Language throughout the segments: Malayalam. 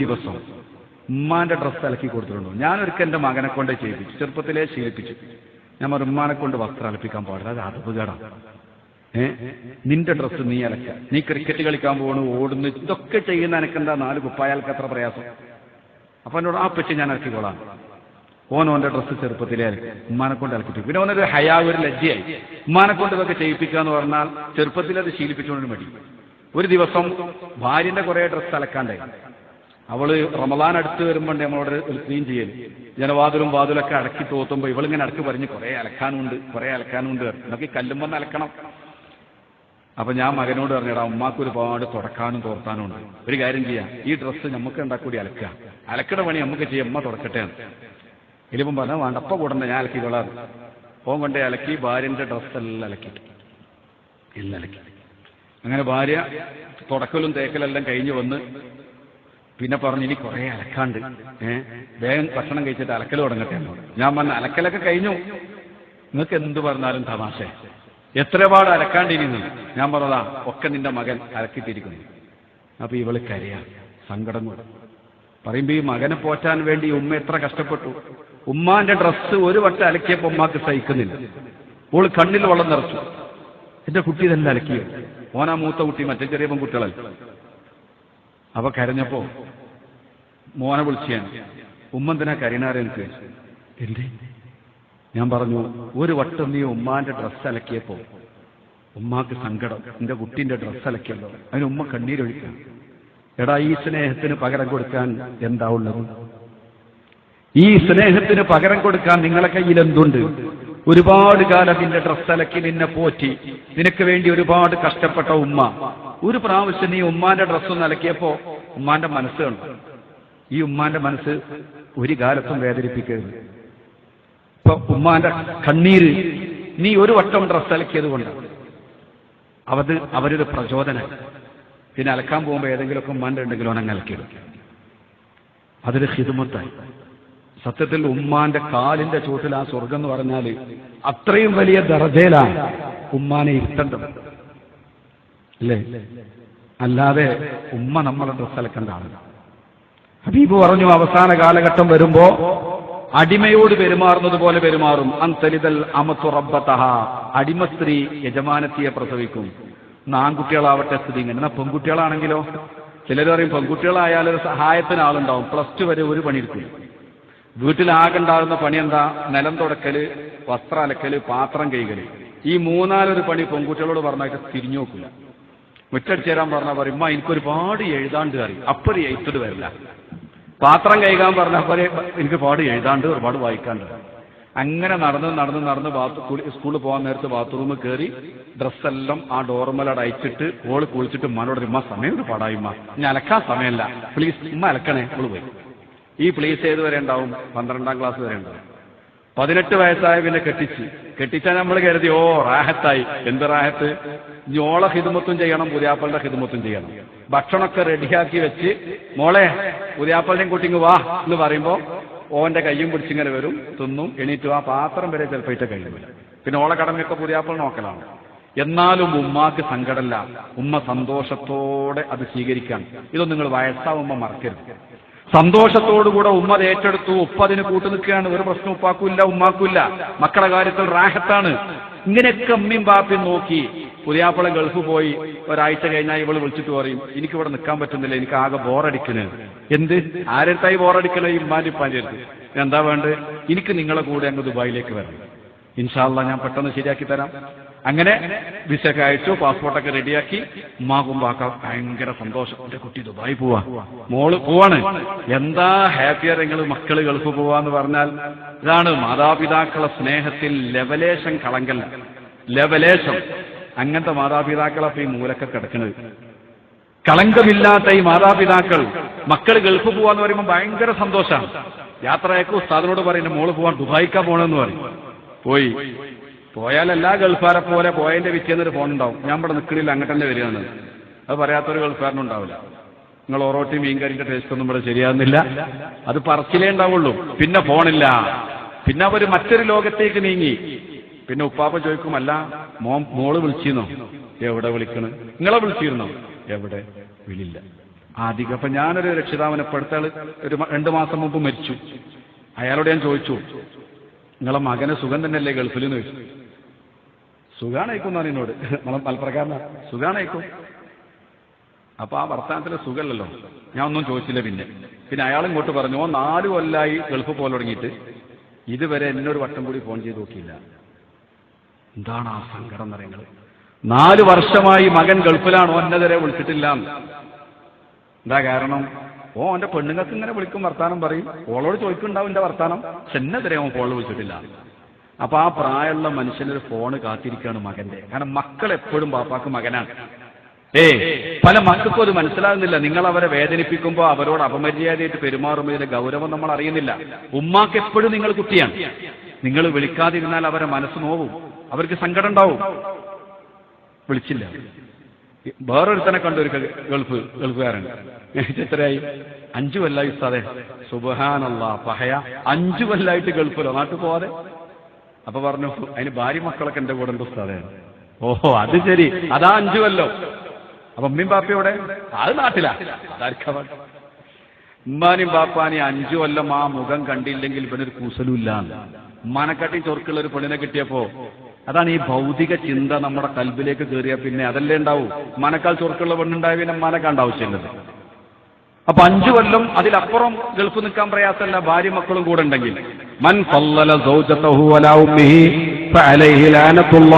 ദിവസം ഉമ്മാന്റെ ഡ്രസ്സ് അലക്കി കൊടുത്തിട്ടുണ്ടോ? ഞാനൊരിക്കൽ എന്റെ മകനെ കൊണ്ട് ചെയ്യിപ്പിച്ചു. ചെറുപ്പത്തിലേ ശീലിപ്പിച്ചു. ഞാൻ പറഞ്ഞു ഉമ്മാനെ കൊണ്ട് വസ്ത്രം അലപ്പിക്കാൻ പാടില്ല അത് അതപകടം ഏ? നിന്റെ ഡ്രസ്സ് നീ അലക്ക. നീ ക്രിക്കറ്റ് കളിക്കാൻ പോകണു ഓടുന്നു ഇതൊക്കെ ചെയ്യുന്ന എനക്കെന്താ നാല് കുപ്പായാൽക്ക് അത്ര പ്രയാസം? അപ്പൊ എന്നോട് ആ പറ്റി ഞാൻ അലക്കിക്കോളാം ഓൻ ഓന്റെ ഡ്രസ്സ് ചെറുപ്പത്തിലേ ഉമ്മാനെ കൊണ്ട് അലക്കിട്ടു പിന്നെ ഓനൊരു ഹയാ ഒരു ലജ്ജയായി. ഉമ്മാനെ കൊണ്ട് ഇതൊക്കെ ചെയ്യിപ്പിക്കുക എന്ന് പറഞ്ഞാൽ ചെറുപ്പത്തിൽ അത് ശീലിപ്പിച്ചുകൊണ്ട് മടി. ഒരു ദിവസം ഭാര്യന്റെ കുറെ ഡ്രസ്സ് അലക്കാണ്ടായി. അവൾ റമദാൻ അടുത്ത് വരുമ്പോൾ നമ്മളോട് ക്ലീൻ ചെയ്യൽ ജനവാതിലും വാതിലൊക്കെ അടക്കി തോത്തുമ്പോ ഇവളിങ്ങനെ അടക്കി പറഞ്ഞ് കുറെ അലക്കാനുണ്ട് കുറെ അലക്കാനുണ്ട്. എന്നൊക്കെ കല്ലുമ്പോൾ അലക്കണം. അപ്പൊ ഞാൻ മകനോട് പറഞ്ഞടാ ഉമ്മാക്ക് ഒരുപാട് തുടക്കാനും തോർത്താനും ഉണ്ട്. ഒരു കാര്യം ചെയ്യാം. ഈ ഡ്രസ്സ് നമുക്ക് ഉണ്ടാക്കൂടി കൂടി അലക്കുക അലക്കട പണി നമുക്ക് ചെയ്യാം. ഉമ്മ തുടക്കട്ടെ ഇനിയിപ്പം പറഞ്ഞ വേണ്ടപ്പ കൂടണ്ട ഞാൻ അലക്കി അലക്കിക്കൊള്ളാറ് ഓൻ കൊണ്ടേ അലക്കി ഭാര്യന്റെ ഡ്രസ്സെല്ലാം അലക്കി. എല്ലാം അലക്കി. അങ്ങനെ ഭാര്യ തുടക്കലും തേക്കലെല്ലാം കഴിഞ്ഞു വന്ന് പിന്നെ പറഞ്ഞു ഇനി കുറെ അലക്കാണ്ട്. ഏഹ് വേഗം ഭക്ഷണം കഴിച്ചിട്ട് അലക്കൽ തുടങ്ങട്ടെ ഞാൻ പറഞ്ഞ അലക്കലൊക്കെ കഴിഞ്ഞു. നിങ്ങൾക്ക് എന്ത് പറഞ്ഞാലും തമാശ. എത്രപാട് അലക്കാണ്ടിരിക്കുന്നു ഞാൻ പറഞ്ഞതാ ഒക്കെ നിന്റെ മകൻ അലക്കിട്ടിരിക്കുന്നു അപ്പൊ ഇവൾ കരയാ സങ്കടം കൂടെ പറയുമ്പോ ഈ മകനെ പോറ്റാൻ വേണ്ടി ഉമ്മ എത്ര കഷ്ടപ്പെട്ടു. ഉമ്മാന്റെ ഡ്രസ്സ് ഒരു വട്ടം അലക്കിയപ്പോ ഉമ്മാക്ക് സഹിക്കുന്നില്ല. ഓൾ കണ്ണിൽ വെള്ളം നിറച്ചു. എന്റെ കുട്ടി തന്നെ അലക്കിയോ ഓനാ മൂത്ത കുട്ടി മറ്റേ ചെറിയ പെൺകുട്ടികളല്ല? അപ്പൊ കരഞ്ഞപ്പോ മോനെ വിളിച്ചാൻ ഉമ്മന്തിനാ കരിനാരനക്ക് എന്തേ? ഞാൻ പറഞ്ഞു ഒരു വട്ടം നീ ഉമ്മാന്റെ ഡ്രസ്സ് അലക്കിയപ്പോ ഉമ്മാക്ക് സങ്കടം. എന്റെ കുട്ടീന്റെ ഡ്രസ്സ് അലക്കിയല്ലോ. അതിന് ഉമ്മ കണ്ണീരൊഴിക്കാം. എടാ ഈ സ്നേഹത്തിന് പകരം കൊടുക്കാൻ എന്താ ഉള്ളത്? ഈ സ്നേഹത്തിന് പകരം കൊടുക്കാൻ നിങ്ങളെ കയ്യിൽ എന്തുണ്ട്? ഒരുപാട് കാലം നിന്റെ ഡ്രസ്സ് അലക്കി നിന്നെ പോറ്റി. നിനക്ക് വേണ്ടി ഒരുപാട് കഷ്ടപ്പെട്ട ഉമ്മ. ഒരു പ്രാവശ്യം നീ ഉമ്മാന്റെ ഡ്രസ്സൊന്ന് അലക്കിയപ്പോ ഉമ്മാന്റെ മനസ്സ് കണ്ടു. ഈ ഉമ്മാന്റെ മനസ്സ് ഒരു കാലത്തും വേദനിപ്പിക്കരുത്. ഇപ്പൊ ഉമ്മാന്റെ കണ്ണീര് നീ ഒരു വട്ടം ഡ്രസ്സ് അലക്കിയത് കൊണ്ട്. അവത് അവരൊരു പ്രചോദനം പിന്നെ അലക്കാൻ പോകുമ്പോൾ ഏതെങ്കിലുമൊക്കെ ഉമ്മാന്റെ ഉണ്ടെങ്കിലും അവനങ്ങ് അലക്കിയിടും. അതൊരു ഹിതുമത്തായി. സത്യത്തിൽ ഉമ്മാന്റെ കാലിന്റെ ചൂട്ടിൽ ആ സ്വർഗം എന്ന് പറഞ്ഞാൽ അത്രയും വലിയ ദർജയിലാണ് ഉമ്മാനെ ഇരുത്തേണ്ടത്. അല്ലേ? അല്ലാതെ ഉമ്മ നമ്മളെ ഡ്രസ് അലക്കേണ്ട ആളല്ല. ഹബീബ് പറഞ്ഞു അവസാന കാലഘട്ടം വരുമ്പോ അടിമയോട് പെരുമാറുന്നത് പോലെ പെരുമാറും. അൻസലിതൽ അമത്തു റബ്ബത്തഹ അടിമ സ്ത്രീ യജമാനത്തിയെ പ്രസവിക്കും. ആൺകുട്ടികളാവട്ടെ സ്ഥിതി ഇങ്ങനെ. പെൺകുട്ടികളാണെങ്കിലോ? ചിലർ പറയും പെൺകുട്ടികളായാലും ഒരു സഹായത്തിന് ആളുണ്ടാവും പ്ലസ് ടു വരെ ഒരു പണി പണിയെടുക്കും വീട്ടിലാകണ്ടാകുന്ന പണി എന്താ? നിലം തുടക്കൽ വസ്ത്രം അലക്കൽ പാത്രം കൈകൽ. ഈ മൂന്നാലൊരു പണി പെൺകുട്ടികളോട് പറഞ്ഞായിട്ട് തിരിഞ്ഞു നോക്കില്ല മുറ്റടിച്ചേരാൻ പറഞ്ഞാൽ പറയും എനിക്കൊരുപാട് എഴുതാണ്ട് അറിയും അപ്പൊരു എഴുത്തിട്ട് വരില്ല. പാത്രം കൈകാൻ പറഞ്ഞ പോലെ എനിക്ക് പാട് എഴുതാണ്ട് ഒരുപാട് വായിക്കാണ്ട്. അങ്ങനെ നടന്ന് നടന്ന് നടന്ന് സ്കൂളിൽ പോകാൻ നേരത്ത് ബാത്റൂമിൽ കയറി ഡ്രസ്സെല്ലാം ആ ഡോർമലോട് അയച്ചിട്ട് ഓൾ കുളിച്ചിട്ട് മനോട് ഉമ്മ സമയം ഒരു പാടായി ഉമ്മ. ഞാൻ അലക്കാൻ സമയമല്ല. പ്ലീസ് ഉമ്മ അലക്കണേ. ഓൾ പോയി. ഈ പ്ലീസ് ഏത് വരെ ഉണ്ടാവും? പന്ത്രണ്ടാം ക്ലാസ് വരെ ഉണ്ടാവും. പതിനെട്ട് വയസ്സായ പിന്നെ കെട്ടിച്ച്. കെട്ടിച്ചാൽ നമ്മൾ കരുതി ഓ റാഹത്തായി. എന്ത് റാഹത്ത്? ഞോള ഹിതുമത്തും ചെയ്യണം പുതിയാപ്പളുടെ ഹിതുമത്തും ചെയ്യണം. ഭക്ഷണമൊക്കെ റെഡിയാക്കി വെച്ച് മോളെ പുതിയാപ്പളുടെയും കുട്ടിങ്ങ് വാ എന്ന് പറയുമ്പോൾ ഓന്റെ കയ്യും പിടിച്ചിങ്ങനെ വരും തിന്നും എണീറ്റു ആ പാത്രം വരെ ചിലപ്പോൾ ഇട്ട് കഴിയില്ല പിന്നെ ഓളെ കടമയൊക്കെ പുതിയാപ്പൾ നോക്കലാണ്. എന്നാലും ഉമ്മാക്ക് സങ്കടമല്ല ഉമ്മ സന്തോഷത്തോടെ അത് സ്വീകരിക്കാൻ ഇതൊന്നും നിങ്ങൾ വയസ്സാവുമ്പോൾ മറക്കരുത്. സന്തോഷത്തോടുകൂടെ ഉമ്മത് ഏറ്റെടുത്തു. ഉപ്പ അതിന് കൂട്ടു നിൽക്കുകയാണ്. ഒരു പ്രശ്നം ഉപ്പാക്കൂല്ല ഉമ്മാക്കൂല്ല മക്കളുടെ കാര്യത്തിൽ റാഹത്താണ്. ഇങ്ങനെയൊക്കെ അമ്മയും പാപ്പയും നോക്കി പുതിയാപ്പള ഗൾഫ് പോയി. ഒരാഴ്ച കഴിഞ്ഞാൽ ഇവൾ വിളിച്ചിട്ട് പറയും എനിക്ക് ഇവിടെ നിൽക്കാൻ പറ്റുന്നില്ല. എനിക്ക് ആകെ ബോറടിക്കണ്. എന്ത്? ആരെടുത്തായി ബോറടിക്കണേ ഈ ഉമ്മാന്റെ ഉപ്പാന്റെ അടുത്ത്? എന്താ വേണ്ടത്? എനിക്ക് നിങ്ങളെ കൂടെ അങ്ങ് ദുബായിലേക്ക് വരണം. ഇൻഷാല്ല ഞാൻ പെട്ടെന്ന് ശരിയാക്കി തരാം. അങ്ങനെ വിസയൊക്കെ അയച്ചു പാസ്പോർട്ടൊക്കെ റെഡിയാക്കി ഉമ്മാക്കും വാക്ക ഭയങ്കര സന്തോഷം. എന്റെ കുട്ടി ദുബായി പോവാ. മോൾ പോവാണ്. എന്താ ഹാപ്പിയർ നിങ്ങൾ മക്കൾ ഗൾഫ് പോവാന്ന് പറഞ്ഞാൽ ഇതാണ് മാതാപിതാക്കളെ സ്നേഹത്തിൽ ലെവലേശം കളങ്കല്ല ലെവലേശം അങ്ങനത്തെ മാതാപിതാക്കളെ ഈ മൂലക്കെ കിടക്കുന്നത് കളങ്കമില്ലാത്ത ഈ മാതാപിതാക്കൾ മക്കൾ ഗൾഫ് പോവാന്ന് പറയുമ്പോൾ ഭയങ്കര സന്തോഷമാണ് യാത്രയൊക്കെ ഉസ്താദിനോട് പറയുന്നത് മോൾ പോവാൻ ദുബായിക്കാ പോണെന്ന് പറയും. പോയി. പോയാൽ എല്ലാ ഗൾഫാരെ പോലെ പോയതിന്റെ വിറ്റേന്ന് ഒരു ഫോൺ ഉണ്ടാവും. ഞാൻ ഇവിടെ നിൽക്കണില്ല അങ്ങോട്ട് തന്നെ വരികയാണ് അത് പറയാത്തൊരു ഗൾഫാരനും ഉണ്ടാവില്ല. നിങ്ങൾ ഓറോട്ടി മീൻകറിന്റെ ടേസ്റ്റ് ഒന്നും ഇവിടെ ശരിയാകുന്നില്ല. അത് പറച്ചിലേ ഉണ്ടാവുള്ളൂ. പിന്നെ ഫോണില്ല പിന്നെ അവർ മറ്റൊരു ലോകത്തേക്ക് നീങ്ങി. പിന്നെ ഉപ്പാപ്പ ചോദിക്കും അല്ല മോ മോൾ വിളിച്ചിരുന്നോ? എവിടെ വിളിക്കണ്? നിങ്ങളെ വിളിച്ചിരുന്നോ? എവിടെ? വിളില്ല ആദ്യം അപ്പൊ ഞാനൊരു രക്ഷിതാവിനെ പെടുത്താൾ ഒരു രണ്ടു മാസം മുമ്പ് മരിച്ചു. അയാളോട് ഞാൻ ചോദിച്ചു നിങ്ങളെ മകനെ സുഖം തന്നെയല്ലേ ഗൾഫിൽ എന്ന് ചോദിച്ചു സുഖാണയക്കും എന്നാണ് എന്നോട് നമ്മളെ മലപ്രകാരന സുഖാണേക്കും. അപ്പൊ ആ വർത്തമാനത്തിൽ സുഖമല്ലല്ലോ ഞാൻ ഒന്നും ചോദിച്ചില്ല പിന്നെ. പിന്നെ അയാൾ ഇങ്ങോട്ട് പറഞ്ഞു "ഓ, നാല് കൊല്ലായി ഗൾഫ് പോലെ തുടങ്ങിയിട്ട്. ഇതുവരെ എന്നൊരു വട്ടം കൂടി ഫോൺ ചെയ്ത് നോക്കിയില്ല. എന്താണ് ആ സങ്കടം നിറയങ്ങൾ നാല് വർഷമായി മകൻ ഗൾഫിലാണ് ഒന്നതരെ വിളിച്ചിട്ടില്ല. എന്താ കാരണം? ഓ എന്റെ പെണ്ണുങ്ങൾക്ക് ഇങ്ങനെ വിളിക്കും വർത്താനം പറയും. ഓളോട് ചോദിക്കുന്നുണ്ടാവും എന്റെ വർത്താനം. എന്നെതിരെ അവൻ ഫോൺ വിളിച്ചിട്ടില്ല. അപ്പൊ ആ പ്രായമുള്ള മനുഷ്യനൊരു ഫോണ് കാത്തിരിക്കുകയാണ് മകന്റെ. കാരണം മക്കൾ എപ്പോഴും പാപ്പാക്ക് മകനാണ്. ഏ പല മക്കൾക്കും അത് മനസ്സിലാകുന്നില്ല. നിങ്ങൾ അവരെ വേദനിപ്പിക്കുമ്പോൾ അവരോട് അപമര്യാദയായിട്ട് പെരുമാറുമ്പോൾ ഗൗരവം നമ്മൾ അറിയുന്നില്ല. ഉമ്മാക്ക് എപ്പോഴും നിങ്ങൾ കുട്ടിയാണ്. നിങ്ങൾ വിളിക്കാതിരുന്നാൽ അവരെ മനസ്സ് നോവും. അവർക്ക് സങ്കടം ഉണ്ടാവും. വിളിച്ചില്ല. വേറൊരുത്തനെ കണ്ട ഒരു ഗൾഫ് ഗൾഫുകാരുണ്ട് എത്രയായി? അഞ്ചു കൊല്ലായി ഉസ്താദെ. സുബഹാനുള്ള പഹയ. അഞ്ചു കൊല്ലായിട്ട് ഗൾഫിലോ? നാട്ടിൽ പോവാതെ? അപ്പൊ പറഞ്ഞു അതിന് ഭാര്യ മക്കളൊക്കെ എന്റെ കൂടെ ഉണ്ട് ഉസ്താദെ. ഓഹോ അത് ശരി. അതാ അഞ്ചു കൊല്ലോ. അപ്പൊ ഉമ്മയും ബാപ്പയോടെ അത് നാട്ടിലാ? ഉമ്മാനും ബാപ്പാനും അഞ്ചു കൊല്ലം ആ മുഖം കണ്ടില്ലെങ്കിൽ ഇവനൊരു കൂസലുമില്ല മനക്കാട്ടി ചൊർക്കുള്ള ഒരു പെണ്ണിനെ കിട്ടിയപ്പോ അതാണ് ഈ ഭൗതിക ചിന്ത നമ്മുടെ കൽബിലേക്ക് കയറിയ പിന്നെ അതല്ലേ ഉണ്ടാവൂ? മനക്കാൽ ചൊർക്കുള്ള പെണ്ണുണ്ടായ പിന്നെ ഉമ്മാനേക്കാണ്ട് ആവശ്യമില്ലത് അപ്പൊ അഞ്ചു കൊല്ലം അതിലപ്പുറം ഗൾഫ് നിൽക്കാൻ പ്രയാസമല്ല ഭാര്യ മക്കളും കൂടെ ഉണ്ടെങ്കിൽ. മൻ ഫല്ലല സൗജതഹു വലാ ഉമ്മിഹി ഫഅലൈഹി ലാനത്തുല്ലാഹ്.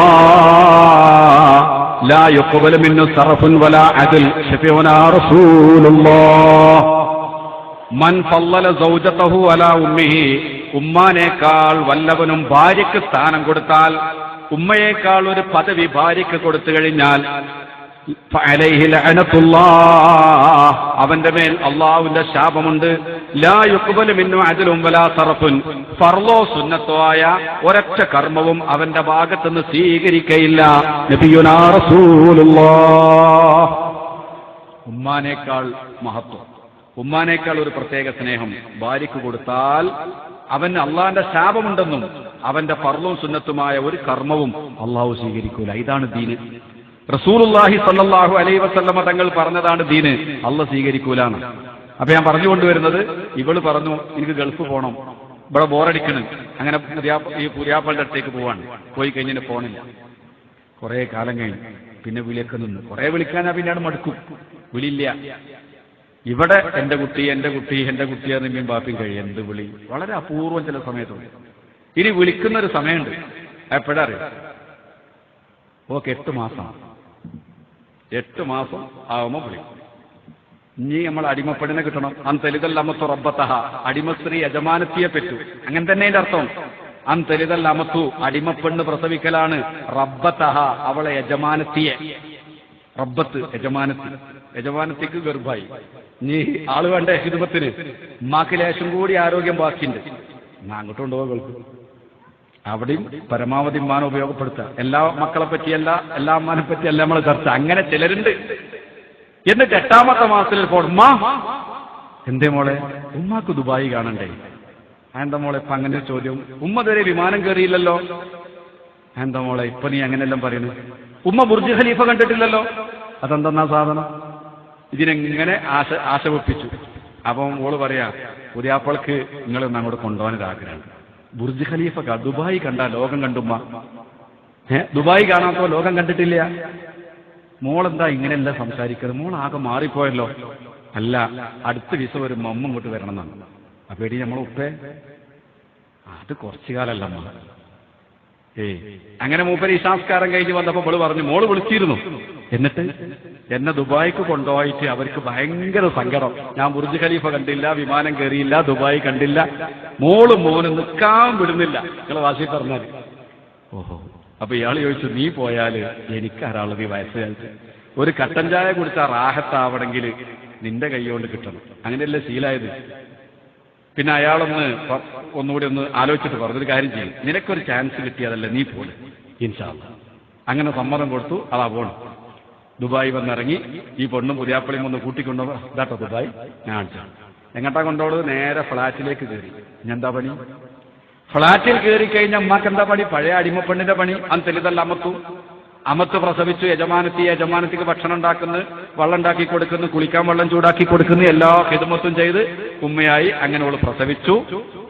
ലാ യുഖ്ബലു മിന്നു സർഫുൻ വലാ അദൽ. ശഫീഉനാ റസൂലുള്ളാഹ്. മൻ ഫല്ലല സൗജതഹു വലാ ഉമ്മിഹി. ഉമ്മാനേക്കാൾ വല്ലവനും ഭാര്യയ്ക്ക് സ്ഥാനം കൊടുത്താൽ ഉമ്മയേക്കാൾ ഒരു പദവി ഭാര്യയ്ക്ക് കൊടുത്തു കഴിഞ്ഞാൽ അവന്റെ മേൽ അള്ളാഹുവിന്റെ ശാപമുണ്ട്. ലാ യുഖ്ബലു മിന്നു അദലും വലാ തറഫുൻ. ഫർളോ സുന്നത്തോ ആയ ഒരൊറ്റ കർമ്മവും അവന്റെ ഭാഗത്തുനിന്ന് സ്വീകരിക്കയില്ല. ഉമ്മാനേക്കാൾ മഹത്വം. ഉമ്മാനേക്കാൾ ഒരു പ്രത്യേക സ്നേഹം ഭാര്യയ്ക്ക് കൊടുത്താൽ അവന് അള്ളാന്റെ ശാപമുണ്ടെന്നും അവന്റെ പർവും സുന്നത്തുമായ ഒരു കർമ്മവും അള്ളാഹു സ്വീകരിക്കൂല. ഇതാണ് ദീന്. റസൂലുള്ളാഹി സല്ലല്ലാഹു അലൈഹി വസല്ലമ തങ്ങൾ പറഞ്ഞതാണ് ദീന്. അള്ള സ്വീകരിക്കൂലാണ് അപ്പൊ ഞാൻ പറഞ്ഞു കൊണ്ടുവരുന്നത് ഇവൾ പറഞ്ഞു എനിക്ക് ഗൾഫ് പോകണം ഇവിടെ ബോറടിക്കണം അങ്ങനെ ഈ പുതിയാപ്പളുടെ അടുത്തേക്ക് പോവാണ്. പോയി കഴിഞ്ഞിട്ട് ഫോണില്ല കുറെ കാലം കഴിഞ്ഞു. പിന്നെ വിളിയൊക്കെ നിന്ന്. കുറെ വിളിക്കാനാ പിന്നീട് മടുക്കും. വിളിയില്ല. ഇവിടെ എന്റെ കുട്ടി എന്റെ കുട്ടി എന്റെ കുട്ടി എന്നിയും ബാപ്പിയും കഴിയും. എന്ത് വിളി? വളരെ അപൂർവം ചില സമയത്തുണ്ട്. ഇനി വിളിക്കുന്ന ഒരു സമയമുണ്ട്. എപ്പോഴാ ഓക്കെ എട്ട് മാസം. എട്ട് മാസം ആവുമ്പോ വിളിക്കും. ഇനി നമ്മൾ അടിമപ്പെടിനെ കിട്ടണം. അന്തലിതൽ അമത്തു റബ്ബത്തഹ. അടിമസ്ത്രീ യജമാനത്തിയെ പറ്റു. അങ്ങനെ തന്നെ അതിന്റെ അർത്ഥം. അന്തലിതൽ അമത്തു അടിമപ്പെണ്ണ് പ്രസവിക്കലാണ് റബ്ബത്തഹ അവളെ യജമാനത്തിയെ. റബ്ബത്ത് യജമാനത്തി. യജമാനത്തിക്ക് ഗർഭായി. നീ ആൾ വേണ്ട ഹിതുമത്തിന്. ഉമ്മാക്ക് ലേശം കൂടി ആരോഗ്യം ബാക്കിയുണ്ട്. ഞാൻ അങ്ങോട്ട് ഉണ്ടോ അവിടെയും പരമാവധി ഉമ്മാനെ ഉപയോഗപ്പെടുത്തുക. എല്ലാ മക്കളെ പറ്റിയല്ല എല്ലാ അമ്മാനെ പറ്റിയല്ല നമ്മൾ ചർച്ച. അങ്ങനെ ചിലരുണ്ട്. എന്നിട്ട് എട്ടാമത്തെ മാസത്തിൽ ഇപ്പോൾ ഉമ്മ. എന്തേ മോളെ? ഉമ്മാക്ക് ദുബായി കാണണ്ടേ? എന്താ മോളെ ഇപ്പൊ അങ്ങനെ ചോദ്യം. ഉമ്മ ഇതുവരെ വിമാനം കയറിയില്ലല്ലോ? എന്താ മോളെ ഇപ്പൊ നീ അങ്ങനെല്ലാം പറയുന്നു ഉമ്മ ബുർജ് ഖലീഫ കണ്ടിട്ടില്ലല്ലോ? അതെന്തെന്നാ സാധനം? ഇതിനെങ്ങനെ ആശ ആശ വെപ്പിച്ചു അപ്പം ഓൾ പറയാ പുതിയാപ്പൾക്ക് നിങ്ങൾ അങ്ങോട്ട് കൊണ്ടുപോകാൻ ആഗ്രഹം ബുർജ് ഖലീഫ ദുബായി കണ്ട ലോകം കണ്ടുമ്മ. ഏ? ദുബായി കാണാത്തോ ലോകം കണ്ടിട്ടില്ല? മോളെന്താ ഇങ്ങനെയല്ല സംസാരിക്കുന്നത് മോൾ ആകെ മാറിപ്പോയല്ലോ. അല്ല അടുത്ത വിസ വരുമ്പോ അമ്മ ഇങ്ങോട്ട് വരണം എന്നാണ് അപ്പൊ എടി നമ്മളെ ഉപ്പേ അത് കുറച്ചു കാലല്ല അമ്മ. ഏയ് അങ്ങനെ മൂപ്പര് ഈ സംസ്കാരം കഴിഞ്ഞ് വന്നപ്പോ മോൾ പറഞ്ഞു മോൾ വിളിച്ചിരുന്നു. എന്നിട്ട് എന്നെ ദുബായിക്ക് കൊണ്ടുപോയിട്ട് അവർക്ക് ഭയങ്കര സങ്കടം. ഞാൻ ബുർജ് ഖലീഫ കണ്ടില്ല വിമാനം കയറിയില്ല ദുബായ് കണ്ടില്ല. മോൾ മോന് നിൽക്കാൻ വിടുന്നില്ല. നിങ്ങളെ വാശി പറഞ്ഞാൽ ഓഹോ. അപ്പൊ ഇയാൾ ചോദിച്ചു നീ പോയാൽ എനിക്കാരാളത് ഈ വയസ്സുകാലത്ത് ഒരു കട്ടൻ ചായ കുടിച്ചാൽ റാഹത്താവണമെങ്കിൽ നിന്റെ കൈ കൊണ്ട് കിട്ടണം. അങ്ങനെയല്ലേ ശീലായത്? പിന്നെ അയാളൊന്ന് ഒന്നുകൂടി ഒന്ന് ആലോചിച്ചിട്ട് പറഞ്ഞൊരു കാര്യം ചെയ്യും. നിനക്കൊരു ചാൻസ് കിട്ടിയതല്ലേ നീ പോലെ ഇൻഷാല്ല അങ്ങനെ സമ്മതം കൊടുത്തു അതാ പോണം. ദുബായ് വന്നിറങ്ങി ഈ പെണ്ണും പുതിയാപ്പളിയും ഒന്ന് കൂട്ടിക്കൊണ്ടു ഇതാട്ടോ ദുബായ്. ഞാൻ എങ്ങോട്ടാ കൊണ്ടോളൂ? നേരെ ഫ്ളാറ്റിലേക്ക് കയറി. ഞാൻ എന്താ പണി? ഫ്ളാറ്റിൽ കയറി കഴിഞ്ഞ അമ്മയ്ക്ക് എന്താ പണി? പഴയ അടിമപ്പെണ്ണിന്റെ പണി. അന്ന് തെളിതല്ല അമത്തു. അമത്ത് പ്രസവിച്ചു. യജമാനത്തി യജമാനത്തിക്ക് ഭക്ഷണം ഉണ്ടാക്കുന്നു വെള്ളം ഉണ്ടാക്കി കൊടുക്കുന്നു കുളിക്കാൻ വെള്ളം ചൂടാക്കി കൊടുക്കുന്നു എല്ലാ ഹിതമത്തും ചെയ്ത് ഉമ്മയായി അങ്ങനെ അവൾ പ്രസവിച്ചു.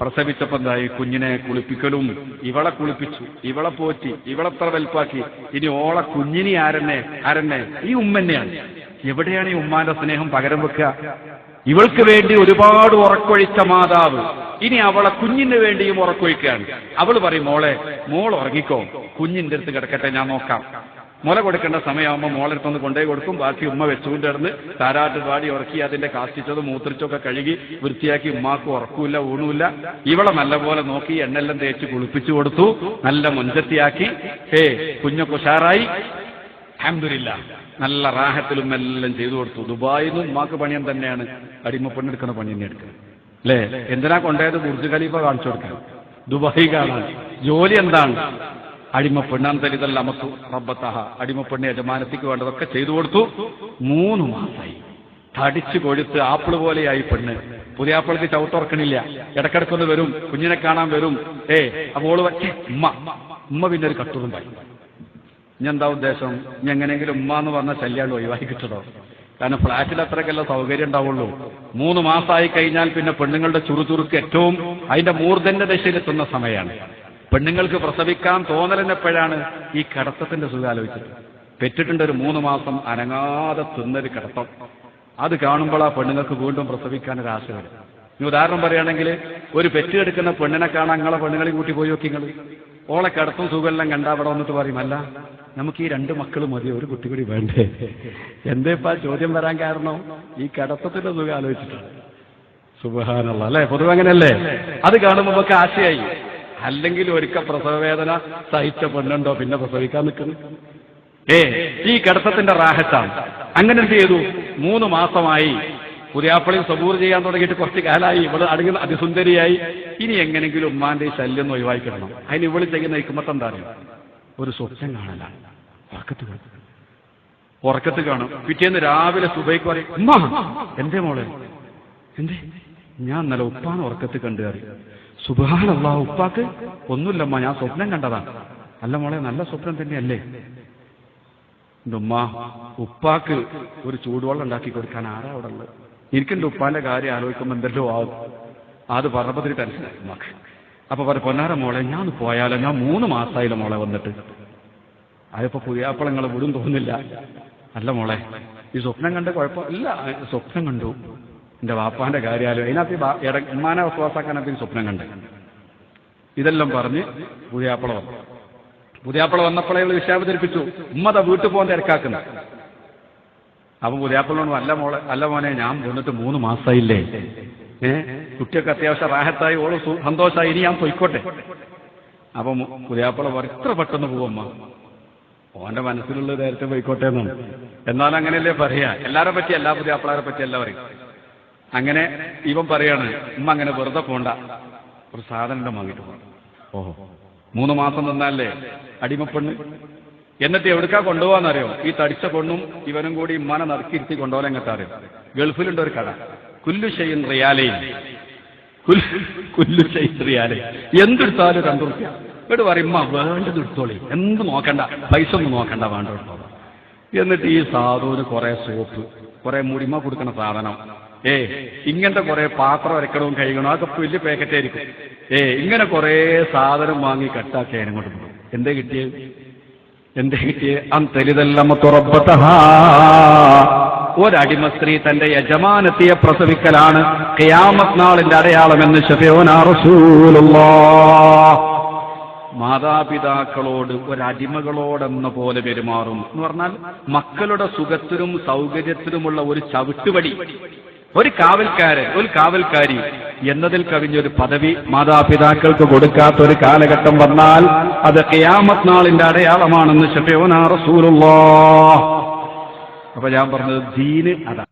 പ്രസവിച്ചപ്പോ എന്തായി? കുഞ്ഞിനെ കുളിപ്പിക്കലും ഇവളെ കുളിപ്പിച്ചു ഇവളെ പോറ്റി ഇവളെത്ര വലുപ്പാക്കി. ഇനി ഓളെ കുഞ്ഞിനി ആരെന്നെ? ആരെന്നെ? ഈ ഉമ്മന്നെയാണ്. എവിടെയാണ് ഈ ഉമ്മാന്റെ സ്നേഹം പകരം വെക്കുക? ഇവൾക്ക് വേണ്ടി ഒരുപാട് ഉറക്കൊഴിച്ച മാതാവ്. ഇനി അവളെ കുഞ്ഞിന് വേണ്ടിയും ഉറക്കൊഴിക്കുകയാണ്. അവൾ പറയും മോളെ മോൾ ഉറങ്ങിക്കോ. കുഞ്ഞിന്റെ അടുത്ത് കിടക്കട്ടെ ഞാൻ നോക്കാം. മുല കൊടുക്കേണ്ട സമയമാകുമ്പോൾ മോളെടുത്തൊന്ന് കൊണ്ടേ കൊടുക്കും. ബാക്കി ഉമ്മ വെച്ചുകൊണ്ട് കിടന്ന് താരാട്ട് പാടി ഉറക്കി അതിന്റെ കാസ്റ്റിച്ചതും മൂത്രിച്ചൊക്കെ കഴുകി വൃത്തിയാക്കി ഉമ്മാക്ക് ഉറക്കൂല ഊണൂല്ല. ഇവളെ നല്ലപോലെ നോക്കി എണ്ണെല്ലാം തേച്ച് കുളിപ്പിച്ചു കൊടുത്തു. നല്ല മുൻചത്തിയാക്കി ഏ കുഞ്ഞൊക്കെ ഉഷാറായി. അഹമ്മദില്ല നല്ല റാഹത്തിലും എല്ലാം ചെയ്തു കൊടുത്തു. നിന്നും ഉമ്മാക്ക് പണിയം തന്നെയാണ്. അടിമ പെണ്ണെടുക്കുന്ന പണി തന്നെ എടുക്കുന്നത് അല്ലേ? എന്തിനാ കൊണ്ടുപോയത്? ബുർജ് ഖലീഫ കാണിച്ചു കൊടുക്കാൻ. ദുബായി കാണാൻ. ജോലി എന്താണ്? അടിമപ്പെണ്ണാൻ തരിതല്ല നമുക്ക് റബ്ബത്തഹ. അടിമപ്പെണ്ണി യജമാനത്തിക്ക് വേണ്ടതൊക്കെ ചെയ്തു കൊടുത്തു. മൂന്ന് മാസമായി തടിച്ചു കൊഴുത്ത് ആപ്പിൾ പോലെയായി പെണ്ണ്. പുതിയ ആപ്പിൾക്ക് ചവിട്ടുറക്കണില്ല ഇടക്കിടക്കൊന്ന് വരും. കുഞ്ഞിനെ കാണാൻ വരും. ഏ അപ്പോൾ ഉമ്മ. ഉമ്മ പിന്നെ ഒരു കട്ടുറുമ്പായി ഇനി എന്താ ഉദ്ദേശം? ഇനി എങ്ങനെയെങ്കിലും ഉമ്മ എന്ന് പറഞ്ഞ ശല്യാണ്ട് ഒഴിവാക്കി കിട്ടണോ? കാരണം ഫ്ളാറ്റിൽ അത്രയ്ക്കല്ല സൗകര്യം ഉണ്ടാവുള്ളൂ. മൂന്ന് മാസമായി കഴിഞ്ഞാൽ പിന്നെ പെണ്ണുങ്ങളുടെ ചുറുചുറുക്ക് ഏറ്റവും അതിന്റെ മൂർധന്റെ ദശയിലെത്തുന്ന സമയമാണ്. പെണ്ണുങ്ങൾക്ക് പ്രസവിക്കാൻ തോന്നലെന്നെപ്പോഴാണ് ഈ കടത്തത്തിന്റെ സുഖം ആലോചിച്ചത്. പെറ്റിട്ടുണ്ട് ഒരു മൂന്ന് മാസം അനങ്ങാതെ തിന്നൊരു കടത്തം. അത് കാണുമ്പോൾ ആ പെണ്ണുങ്ങൾക്ക് വീണ്ടും പ്രസവിക്കാൻ ഒരു ആശ വരും ഇനി ഉദാഹരണം പറയുകയാണെങ്കിൽ ഒരു പെറ്റ് എടുക്കുന്ന പെണ്ണിനെ കാണാൻ നിങ്ങളെ പെണ്ണുങ്ങളെ കൂട്ടി പോയി നോക്കി നിങ്ങൾ ഓളെ കടത്തും സുഖമെല്ലാം കണ്ടാ അവിടെ വന്നിട്ട് പറയും അല്ല നമുക്ക് ഈ രണ്ട് മക്കൾ മതി ഒരു കുട്ടി കൂടി വേണ്ടേ? എന്തേപ്പാ ചോദ്യം വരാൻ കാരണം? ഈ കടത്തത്തിന്റെ തുക ആലോചിച്ചിട്ടാണ് സുബഹാനുള്ള അല്ലെ? പൊതുവെ അങ്ങനെയല്ലേ? അത് കാണുമ്പോൾ നമുക്ക് ആശയായി. അല്ലെങ്കിൽ ഒരിക്കൽ പ്രസവവേദന സഹിച്ച പെണ്ണുണ്ടോ? പിന്നെ പ്രസവിക്കാൻ നിൽക്കുന്നു. ഏ ഈ കടത്തത്തിന്റെ റാഹത്താണ്. അങ്ങനെ എന്ത് ചെയ്തു? മൂന്ന് മാസമായി പുതിയാപ്പളി സബൂർ ചെയ്യാൻ തുടങ്ങിയിട്ട് കുറച്ച് കാലമായി. ഇവൾ അടുങ്ങുന്ന അതിസുന്ദരിയായി. ഇനി എങ്ങനെങ്കിലും ഉമ്മാന്റെ ശല്യം ഒന്ന് ഒഴിവാക്കിക്കണം അതിന് ഇവൾ ചെയ്യുന്ന ഹിക്കുമത്ത് എന്താ അറിയോ? ഒരു സ്വപ്നം കാണലാണ്. ഉറക്കത്ത് കാണും. ഉറക്കത്ത് കാണും. പിറ്റേന്ന് രാവിലെ സുബൈക്ക് പറയും ഉമ്മ എന്തേ മോളെ? എന്തേ? ഞാൻ നല്ല ഉപ്പാന്ന് ഉറക്കത്ത് കണ്ടു കയറി. സുബാനല്ല ഉപ്പാക്ക് ഒന്നുമില്ലമ്മ ഞാൻ സ്വപ്നം കണ്ടതാണ്. അല്ല മോളെ നല്ല സ്വപ്നം തന്നെയല്ലേ? ഉമ്മ ഉപ്പാക്ക് ഒരു ചൂടുവെള്ളം ഉണ്ടാക്കി കൊടുക്കാൻ ആരാ അവിടെ ഉള്ളത്? എനിക്കെന്റെ ഉപ്പാന്റെ കാര്യം ആലോചിക്കുമ്പോൾ എന്തെല്ലോ ആവും. അത് ടെൻഷനായി ഉമ്മാക്ക്. അപ്പൊ പറ പൊന്നാര മോളെ ഞാൻ പോയാലോ? ഞാൻ മൂന്ന് മാസമായില്ല മോളെ വന്നിട്ട്. അതിപ്പോ പുതിയാപ്പളങ്ങൾ വിടും തോന്നില്ല അല്ല മോളെ ഈ സ്വപ്നം കണ്ട് കുഴപ്പമില്ല സ്വപ്നം കണ്ടു. എന്റെ വാപ്പാന്റെ കാര്യാലോ അതിനകത്ത് ഉമ്മാനെ വിശ്വാസാക്കാനകത്ത് സ്വപ്നം കണ്ട്. ഇതെല്ലാം പറഞ്ഞ് പുതിയാപ്പള വന്നു. പുതിയാപ്പള വന്നപ്പോഴേ ഇവൾ വിഷയം അവതരിപ്പിച്ചു. ഉമ്മത വീട്ടിൽ പോകാൻ തിരക്കാക്കുന്ന. അപ്പൊ പുതിയാപ്പളോട് അല്ല മോളെ അല്ല മോനെ ഞാൻ വന്നിട്ട് മൂന്ന് മാസമായില്ലേ ഏ കുട്ടിയൊക്കെ അത്യാവശ്യം റാഹത്തായി ഓൾ സന്തോഷമായി ഇനി ഞാൻ പൊയ്ക്കോട്ടെ. അപ്പം പുതിയാപ്പള പറയും പെട്ടെന്ന് പോവമ്മ ഓന്റെ മനസ്സിലുള്ള നേരത്തെ പോയിക്കോട്ടെ എന്നാണ് എന്നാൽ അങ്ങനെയല്ലേ പറയാ. എല്ലാരെ പറ്റി എല്ലാ പുതിയാപ്പിളാരെ പറ്റി എല്ലാം പറയും. അങ്ങനെ ഇവൻ പറയാണ് ഉമ്മ അങ്ങനെ വെറുതെ പോണ്ട. ഒരു സാധനം വാങ്ങിട്ട് പോകണം ഓഹോ. മൂന്ന് മാസം നിന്നല്ലേ അടിമപ്പെണ്ണ് എന്നിട്ട് എവിടുക്കാ കൊണ്ടുപോകാന്നറിയോ ഈ തടിച്ച പെണ്ണും ഇവനും കൂടി ഉമ്മാനെ നറുക്കിരുത്തി കൊണ്ടുപോകാൻ എങ്ങനെ അറിയാം? ഗൾഫിലുണ്ട് ഒരു കട. കുല്ലു റിയാലയും കുല്ലു എന്തെടുത്താലും രണ്ടു റുപ്യ ഇവിടെ പറയും ഉമ്മ വേണ്ടത് എടുത്തോളി. എന്ത് നോക്കണ്ട. പൈസ ഒന്നും നോക്കണ്ട വേണ്ട എടുത്തോളാം. എന്നിട്ട് ഈ സാധുവിന് കുറെ സോപ്പ് കുറെ മുടിമ കൊടുക്കുന്ന സാധനം. ഏ ഇങ്ങനത്തെ കുറെ പാത്രം വരയ്ക്കണവും കഴിക്കണോ അതൊക്കെ വലിയ പാക്കറ്റ് ആയിരിക്കും. ഏ ഇങ്ങനെ കുറെ സാധനം വാങ്ങി കട്ടാക്കി അതിനങ്ങോട്ട് പോകും എന്തേ കിട്ടിയത് എന്തേ കിട്ടിയത് അന്തരിതല്ലമ്മ തുറപ്പത്തഹാ ഒരടിമ സ്ത്രീ തന്റെ യജമാനത്തിയെ പ്രസവിക്കലാണ് കിയാമത് നാളിന്റെ അടയാളമെന്ന് റസൂലുള്ളാ മാതാപിതാക്കളോട് ഒരടിമകളോടെന്ന പോലെ പെരുമാറും എന്ന് പറഞ്ഞാൽ മക്കളുടെ സുഖത്തിനും സൗകര്യത്തിനുമുള്ള ഒരു ചവിട്ടുപടി ഒരു കാവൽക്കാരൻ ഒരു കാവൽക്കാരി എന്നതിൽ കവിഞ്ഞൊരു പദവി മാതാപിതാക്കൾക്ക് കൊടുക്കാത്ത ഒരു കാലഘട്ടം വന്നാൽ അത് കയാമത് നാളിന്റെ അടയാളമാണെന്ന് ഷഫിയോനാ റസൂലുള്ളാഹ്. അപ്പൊ ഞാൻ പറഞ്ഞത് ദീന് അതാണ്